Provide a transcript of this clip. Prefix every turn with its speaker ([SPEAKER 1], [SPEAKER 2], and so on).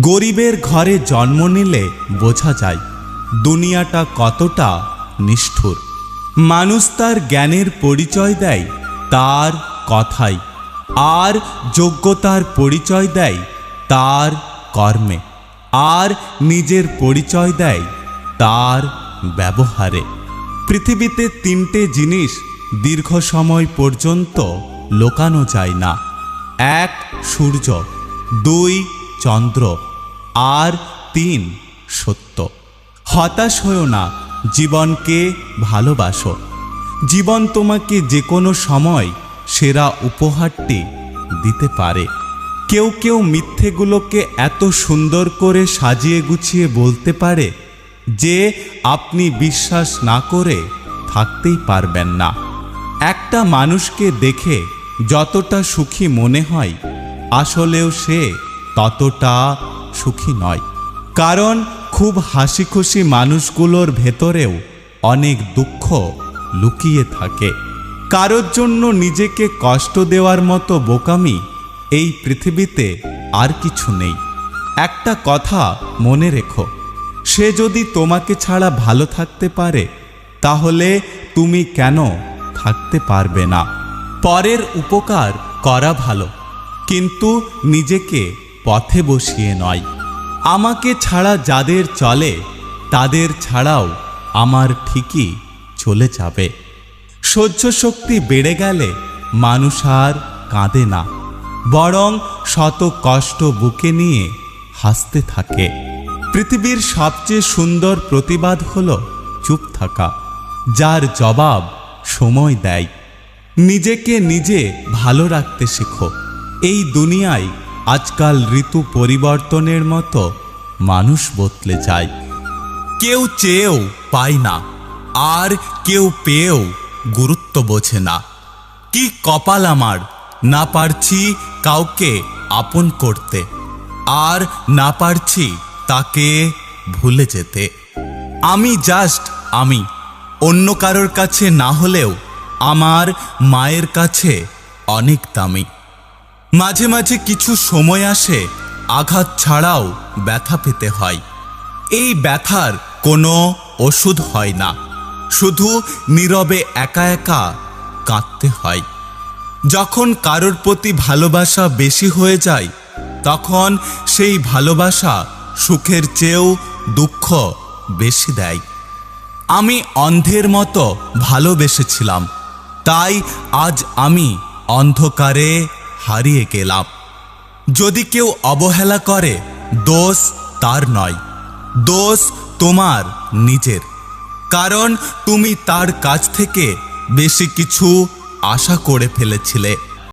[SPEAKER 1] গরিবের ঘরে জন্ম নিলে বোঝা যায় দুনিয়াটা কতটা নিষ্ঠুর। মানুষ তার জ্ঞানের পরিচয় দেয় তার কথাই, আর যোগ্যতার পরিচয় দেয় তার কর্মে, আর নিজের পরিচয় দেয় তার ব্যবহারে। পৃথিবীতে তিনটে জিনিস দীর্ঘ সময় পর্যন্ত লোকানো যায় না। এক, সূর্য, দুই চন্দ্র, আর তিন সত্য। হতাশ হয়েও না, জীবনকে ভালোবাসো। জীবন তোমাকে যে কোনো সময় সেরা উপহারটি দিতে পারে। কেউ কেউ মিথ্যেগুলোকে এত সুন্দর করে সাজিয়ে গুছিয়ে বলতে পারে যে আপনি বিশ্বাস না করে থাকতেই পারবেন না। একটা মানুষকে দেখে যতটা সুখী মনে হয়, আসলেও সে ততটা সুখী নয়। কারণ খুব হাসি খুশি মানুষগুলোর ভেতরেও অনেক দুঃখ লুকিয়ে থাকে। কারোর জন্য নিজেকে কষ্ট দেওয়ার মতো বোকামি এই পৃথিবীতে আর কিছু নেই। একটা কথা মনে রেখো, সে যদি তোমাকে ছাড়া ভালো থাকতে পারে, তাহলে তুমি কেন থাকতে পারবে না? পরের উপকার করা ভালো, কিন্তু নিজেকে পথে বসিয়ে নয়। আমাকে ছাড়া যাদের চলে, তাদের ছাড়াও আমার ঠিকই চলে যাবে। সহ্য শক্তি বেড়ে গেলে মানুষ আর কাঁদে না, বরং শত কষ্ট বুকে নিয়ে হাসতে থাকে। পৃথিবীর সবচেয়ে সুন্দর প্রতিবাদ হল চুপ থাকা, যার জবাব সময় দেয়। নিজেকে নিজে ভালো রাখতে শেখো। এই দুনিয়ায় আজকাল ঋতু পরিবর্তনের মতো মানুষ বদলে যায়। কেউ চেয়েও পায় না, আর কেউ পেয়েও গুরুত্ব বোঝে না। কি কপাল আমার না পারছি কাউকে আপন করতে, আর না পারছি তাকে ভুলে যেতে। আমি জাস্ট আমি, অন্য কারোর কাছে না হলেও আমার মায়ের কাছে অনেক দামি। মাঝে মাঝে কিছু সময় আসে, আঘাত ছাড়াও ব্যথা পেতে হয়। এই ব্যথার কোনো ওষুধ হয় না। শুধু নীরবে একা একা কাঁদতে হয়। যখন কারোর প্রতি ভালোবাসা বেশি হয়ে যায়, তখন সেই ভালোবাসা সুখের চেয়েও দুঃখ বেশি দেয়। আমি অন্ধের মতো ভালোবেসেছিলাম। তাই আজ আমি অন্ধকারে হারিয়ে গেলাম। যদি কেউ অবহেলা করে, দোষ তার নয়। দোষ তোমার নিজের। কারণ তুমি তার কাছ থেকে বেশি কিছু আশা করে ফেলেছিলে।